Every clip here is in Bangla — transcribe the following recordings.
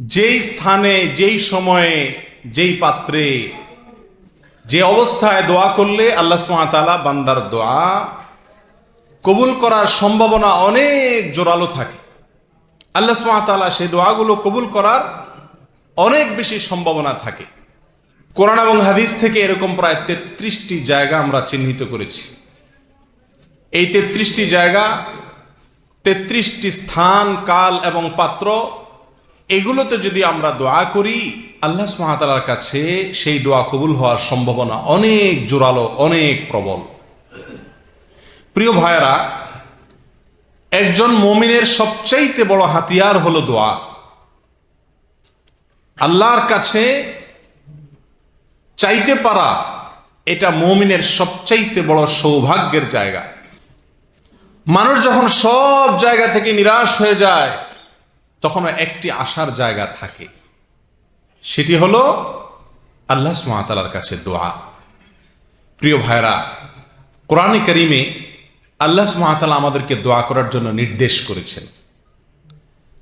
যেই স্থানে, যেই সময়ে, যেই পাত্রে, যে অবস্থায় দোয়া করলে আল্লাহ সুমাতালা বান্দার দোয়া কবুল করার সম্ভাবনা অনেক জোরালো থাকে। আল্লাহ সুমাতালা সেই দোয়াগুলো কবুল করার অনেক বেশি সম্ভাবনা থাকে। কোরআন এবং হাদিস থেকে এরকম প্রায় তেত্রিশটি জায়গা আমরা চিহ্নিত করেছি। এই তেত্রিশটি জায়গা, তেত্রিশটি স্থান, কাল এবং পাত্র এগুলোতে যদি আমরা দোয়া করি, আল্লাহ সুহাতালার কাছে সেই দোয়া কবুল হওয়ার সম্ভাবনা অনেক জোরালো, অনেক প্রবল। প্রিয় ভাইয়েরা, একজন মমিনের সবচাইতে বড় হাতিয়ার হলো দোয়া। আল্লাহর কাছে চাইতে পারা এটা মমিনের সবচাইতে বড় সৌভাগ্যের জায়গা। মানুষ যখন সব জায়গা থেকে নিরাশ হয়ে যায় তখন একটি আশার জায়গা থাকে। সেটি হলো আল্লাহ সুমাতালার কাছে দোয়া। প্রিয় ভাইরা কোরআনে করিমে আল্লাহ সুমাতালা আমাদেরকে দোয়া করার জন্য নির্দেশ করেছেন।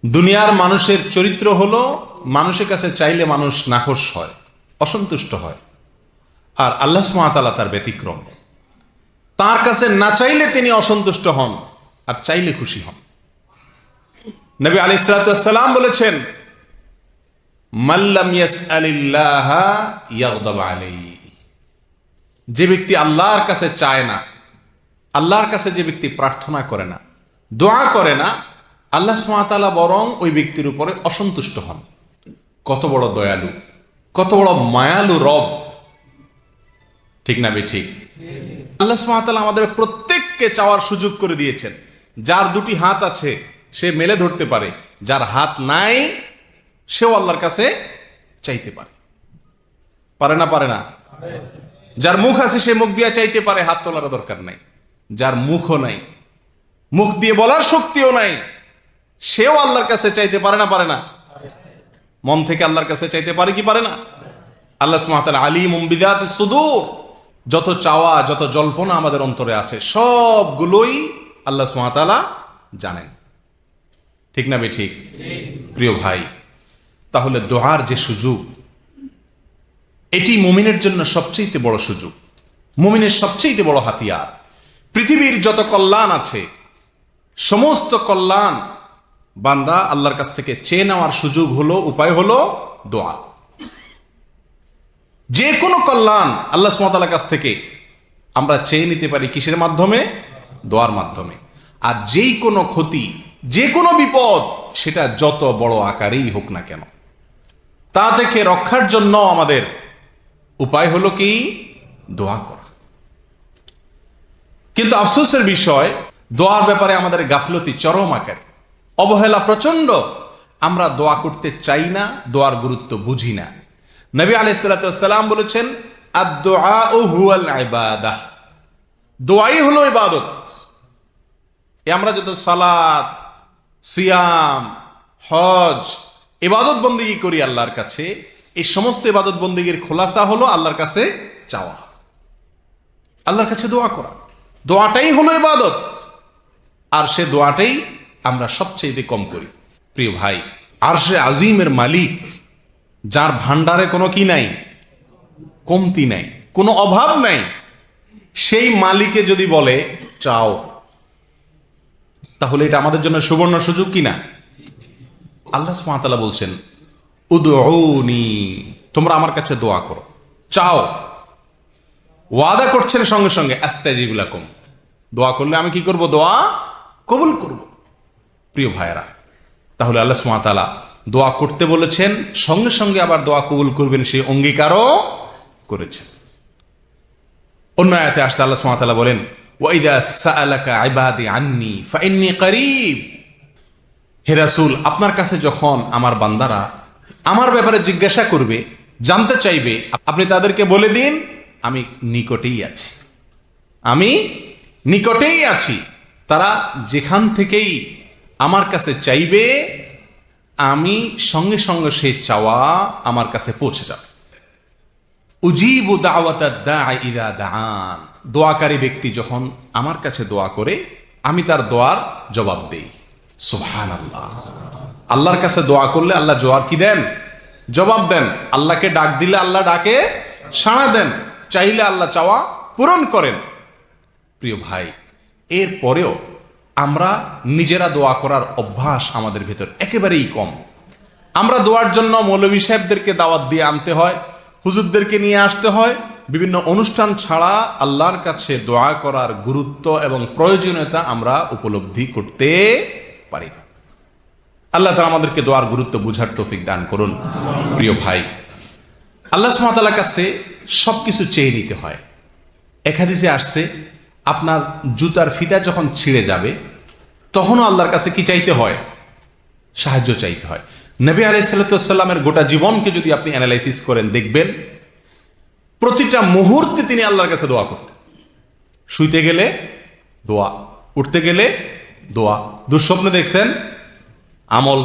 দুনিয়ার মানুষের চরিত্র হলো, মানুষের কাছে চাইলে মানুষ নাখোশ হয়, অসন্তুষ্ট হয়, আর আল্লাহ সুমাতালা তার ব্যতিক্রম। তার কাছে না চাইলে তিনি অসন্তুষ্ট হন, আর চাইলে খুশি হন। নবী আলি সালাম বলেছেন মাল্লাম যে ব্যক্তি আল্লাহর কাছে চায় না, আল্লাহর কাছে যে ব্যক্তি প্রার্থনা করে না, দোয়া করে না, আল্লাহ সুমাতালা বরং ওই ব্যক্তির উপরে অসন্তুষ্ট হন। কত বড় দয়ালু, কত বড় মায়ালু রব। ঠিক না ঠিক? আল্লাহ সুমাতালা আমাদের প্রত্যেককে চাওয়ার সুযোগ করে দিয়েছেন। যার দুটি হাত আছে সে মেলে ধরতে পারে। যার হাত নাই, সেও আল্লাহর কাছে চাইতে পারে। পারে না পারে না? যার মুখ আছে, সে মুখ দিয়ে চাইতে পারে, হাত তোলার দরকার নাই। যার মুখও নাই, মুখ দিয়ে বলার শক্তিও নাই, সেও আল্লাহর কাছে চাইতে পারে না পারে না? মন থেকে আল্লাহর কাছে চাইতে পারে কি পারে না? আল্লাহ সুমাতাল আলী মুম্বিদাত সুদূর, যত চাওয়া, যত জল্পনা আমাদের অন্তরে আছে, সবগুলোই আল্লাহ সুমাতালা জানেন। ঠিক না বে ঠিক প্রিয় ভাই, তাহলে দোহার যে সুযোগ, এটি মুমিনের জন্য সবচেয়ে বড় সুযোগ। মুমিনের সবচেয়ে বড় হাতিয়ার। পৃথিবীর যত কল্যাণ আছে, সমস্ত কল্যাণ বান্দা আল্লাহর কাছ থেকে চেয়ে নেওয়ার সুযোগ হলো, উপায় হলো দোয়া। যে কোনো কল্যাণ আল্লাহ সুমতালার কাছ থেকে আমরা চেয়ে নিতে পারি কিসের মাধ্যমে? দোয়ার মাধ্যমে। আর যেই কোনো ক্ষতি যে কোনো বিপদ, সেটা যত বড় আকারেই হোক না কেন। তা থেকে রক্ষার জন্য আমাদের উপায় হলো কি? দোয়া করা। কিন্তু আফসোসের বিষয়, দোয়ার ব্যাপারে আমাদের গাফলতি চরম আকারে। অবহেলা প্রচণ্ড আমরা দোয়া করতে চাই না, দোয়ার গুরুত্ব বুঝি না। নবী আলাইসাল্লাম বলেছেন দোয়াই হলো ইবাদত। আমরা যত সালাদ সিয়াম, হজ এবাদত বন্দিগি করি আল্লাহর কাছে। এই সমস্ত ইবাদত বন্দিগির খোলাসা হলো আল্লাহর কাছে চাওয়া। আল্লাহর কাছে দোয়া করা। দোয়াটাই হলো ইবাদত। আর সে দোয়াটাই আমরা সবচেয়ে কম করি। প্রিয় ভাই আর সে আজিমের মালিক, যার ভান্ডারে কোনো কি নাই, কমতি নাই, কোনো অভাব নাই, সেই মালিকে যদি বলে, চাও। তাহলে এটা আমাদের জন্য সুবর্ণ সুযোগ কিনা? আল্লাহ সুমাতালা বলছেন উদৌনি তোমরা আমার কাছে দোয়া করো। চাও। ওয়াদা করছেন সঙ্গে সঙ্গে আস্তাজিবুলাকুম দোয়া করলে আমি কি করব? দোয়া কবুল করব। প্রিয় ভাইয়েরা, তাহলে আল্লাহ সুমাতালা দোয়া করতে বলেছেন, সঙ্গে সঙ্গে আবার দোয়া কবুল করবেন, সেই অঙ্গীকারও করেছেন। অন্য আয়াতে আসছে, আল্লাহ সুমাতালা বলেন ওয়াইদা আপনার কাছে যখন আমার বান্দারা আমার ব্যাপারে জিজ্ঞাসা করবে, জানতে চাইবে, আপনি তাদেরকে বলে দিন, আমি নিকটেই আছি। আমি নিকটেই আছি। তারা যেখান থেকেই আমার কাছে চাইবে, আমি সঙ্গে সঙ্গে সে চাওয়া আমার কাছে পৌঁছে যাবে। উজিবু দাওয়াতা দাআ ইদা দাআন। দোয়াকারী ব্যক্তি যখন আমার কাছে দোয়া করে, আমি তার দোয়ার জবাব দেই। সুবহানাল্লাহ। আল্লাহর কাছে দোয়া করলে আল্লাহ জোয়ার কি দেন? জবাব দেন। আল্লাহকে ডাক দিলে আল্লাহ ডাকে সাড়া দেন। চাইলে আল্লাহ চাওয়া পূরণ করেন। প্রিয় ভাই, এর পরেও আমরা নিজেরা দোয়া করার অভ্যাস আমাদের ভেতর একেবারেই কম। আমরা দোয়ার জন্য মৌলভী সাহেবদেরকে দাওয়াত দিয়ে আনতে হয়, হুজুরদেরকে নিয়ে আসতে হয় বিভিন্ন অনুষ্ঠান ছাড়া আল্লাহর কাছে দোয়া করার গুরুত্ব এবং প্রয়োজনীয়তা আমরা উপলব্ধি করতে পারি না। আল্লাহ তালা আমাদেরকে দোয়ার গুরুত্ব বুঝার তৌফিক দান করুন। প্রিয় ভাই, আল্লাহ সুমাতালার কাছে সব কিছু চেয়ে নিতে হয়। একাদিসে আসছে, আপনার জুতার ফিতা যখন ছিঁড়ে যাবে, তখনও আল্লাহর কাছে কি চাইতে হয়? সাহায্য চাইতে হয়। নবী আলাইসাল্লামের গোটা জীবনকে যদি আপনি অ্যানালাইসিস করেন, দেখবেন প্রতিটা মুহূর্তে তিনি আল্লাহর কাছে দোয়া করতেন। শুইতে গেলে দোয়া, উঠতে গেলে দোয়া। দুঃস্বপ্ন দেখছেন, আমল।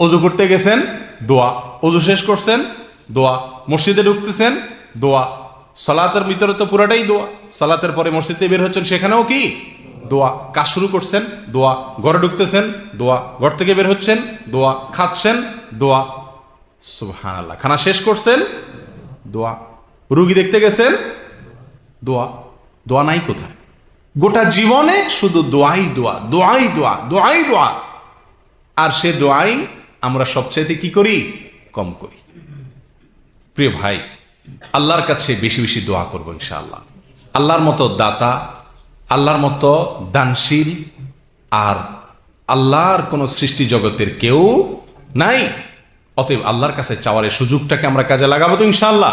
অজু করতে গেছেন, দোয়া। অজু শেষ করছেন, দোয়া। মসজিদে ঢুকতেছেন, দোয়া। সালাতের ভিতরে তো পুরাটাই দোয়া। সালাতের পরে মসজিদে বের হচ্ছেন, সেখানেও কি? দোয়া। কাজ শুরু করছেন, দোয়া। ঘরে ঢুকতেছেন, দোয়া। ঘর থেকে বের হচ্ছেন, দোয়া। খাচ্ছেন, দোয়া। আল্লাহ খানা শেষ করছেন, দোয়া। রুগী দেখতে গেছেন? দোয়া। দোয়া নাই কোথায়? গোটা জীবনে শুধু দোয়াই দোয়া দোয়াই দোয়া দোয়াই দোয়া। আর সে দোয়াই আমরা সবচাইতে কি করি? কম করি। প্রিয় ভাই, আল্লাহর কাছে বেশি বেশি দোয়া করব ইনশাআল্লাহ। আল্লাহর মতো দাতা, আল্লাহর মতো দানশীল, আর আল্লাহর কোনো সৃষ্টি জগতের কেউ নাই। অতএব আল্লাহর কাছে চাওয়ার এই সুযোগটাকে আমরা কাজে লাগাবো তো ইনশাল্লাহ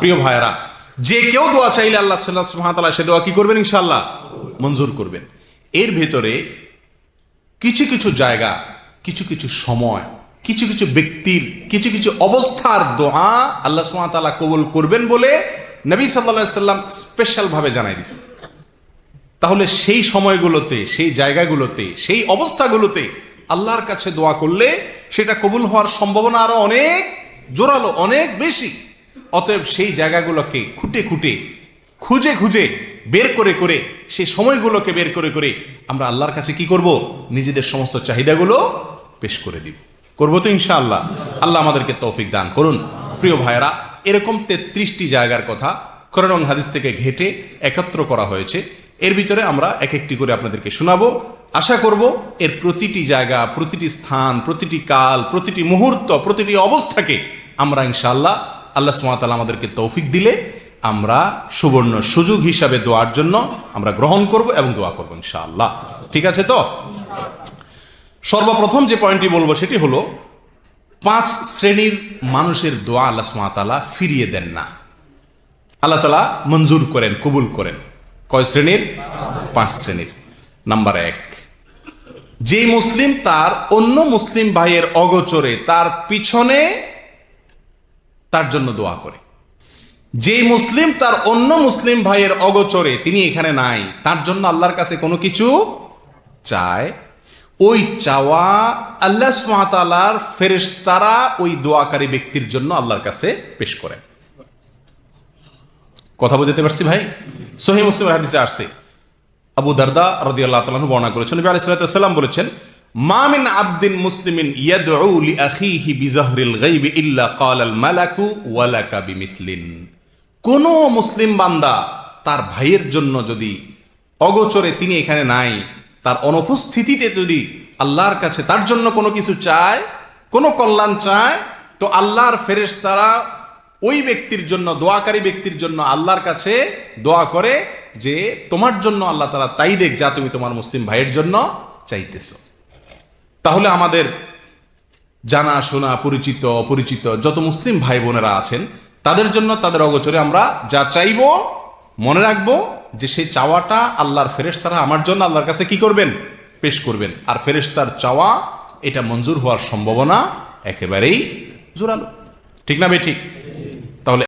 প্রিয় ভাইয়েরা, যে কেউ দোয়া চাইলে আল্লাহ সুহামতাল্লাহ সে দোয়া কি করবেন ইনশাল্লাহ মঞ্জুর করবেন। এর ভেতরে কিছু কিছু জায়গা, কিছু কিছু সময়, কিছু কিছু ব্যক্তির, কিছু কিছু অবস্থার দোয়া আল্লাহ সুমাতালা কবুল করবেন বলে নবী সাল্লা সাল্লাম স্পেশালভাবে জানাই দিয়েছেন। তাহলে সেই সময়গুলোতে, সেই জায়গাগুলোতে, সেই অবস্থাগুলোতে আল্লাহর কাছে দোয়া করলে সেটা কবুল হওয়ার সম্ভাবনা আরও অনেক জোরালো, অনেক বেশি। অতএব সেই জায়গাগুলোকে খুঁটে খুঁটে, খুঁজে খুঁজে বের করে করে সেই সময়গুলোকে বের করে করে আমরা আল্লাহর কাছে কি করব? নিজেদের সমস্ত চাহিদাগুলো পেশ করে দিব। করব তো ইনশাআল্লাহ। আল্লাহ আমাদেরকে তৌফিক দান করুন। প্রিয় ভাইয়েরা, এরকম তেত্রিশটি জায়গার কথা করণ হাদিস থেকে ঘেটে একত্র করা হয়েছে। এর ভিতরে আমরা এক একটি করে আপনাদেরকে শোনাবো। আশা করব এর প্রতিটি জায়গা, প্রতিটি স্থান, প্রতিটি কাল, প্রতিটি মুহূর্ত, প্রতিটি অবস্থাকে আমরা ইনশাল্লাহ আল্লাহ সুমাতাল আমাদেরকে তৌফিক দিলে আমরা সুবর্ণ সুযোগ হিসাবে দোয়ার জন্য আমরা গ্রহণ করব এবং দোয়া করব ইনশাআল্লাহ। ঠিক আছে তো? সর্বপ্রথম যে পয়েন্টটি বলব সেটি হলো, পাঁচ শ্রেণির মানুষের দোয়া আল্লাহ সুমাতালা ফিরিয়ে দেন না। আল্লাহ তালা মঞ্জুর করেন, কবুল করেন। কয় শ্রেণির? পাঁচ শ্রেণির। নাম্বার এক যে মুসলিম তার অন্য মুসলিম ভাইয়ের অগোচরে তার পিছনে তার জন্য দোয়া করে। যে মুসলিম তার অন্য মুসলিম ভাইয়ের অগোচরে তিনি এখানে নাই, তার জন্য আল্লাহর কাছে কোনো কিছু চায়। ওই চাওয়া আল্লাহ সুমাতালার ফেরেশতারা ওই দোয়াকারী ব্যক্তির জন্য আল্লাহর কাছে পেশ করেন। কথা বুঝতে পারছি ভাই? সহি মুসলিম হাদিসে আবু দারদা রদি আল্লাহ তালু বর্ণনা করেছেন। নবী সাল্লাম বলেছেন মামিন আব্দিন মুসলিমিন ইয়াদউ লি আখিহি বিজাহরিল গায়বি ইল্লা ক্বালাল মালাকু ওয়ালাকা কোন মুসলিম বান্দা তার ভাইয়ের জন্য যদি অগোচরে তিনি এখানে নাই, তার অনুপস্থিতিতে যদি আল্লাহর কাছে তার জন্য কোনো কিছু চায়, কোনো কল্যাণ চায়, তো আল্লাহর ফেরেশ তারা ওই ব্যক্তির জন্য, দোয়াকারী ব্যক্তির জন্য আল্লাহর কাছে দোয়া করে যে তোমার জন্য আল্লাহ তারা তাই দেখ যা তুমি তোমার মুসলিম ভাইয়ের জন্য চাইতেছ। তাহলে আমাদের জানা, শোনা, পরিচিত, অপরিচিত যত মুসলিম ভাই বোনেরা আছেন, তাদের জন্য তাদের অগোচরে আমরা যা চাইব, মনে রাখব যে সেই চাওয়াটা আল্লাহর ফেরেশতারা আমার জন্য আল্লাহর কাছে কি করবেন? পেশ করবেন। আর ফেরেশতার চাওয়া, এটা মঞ্জুর হওয়ার সম্ভাবনা একেবারেই জোরালো। ঠিক না বে ঠিক?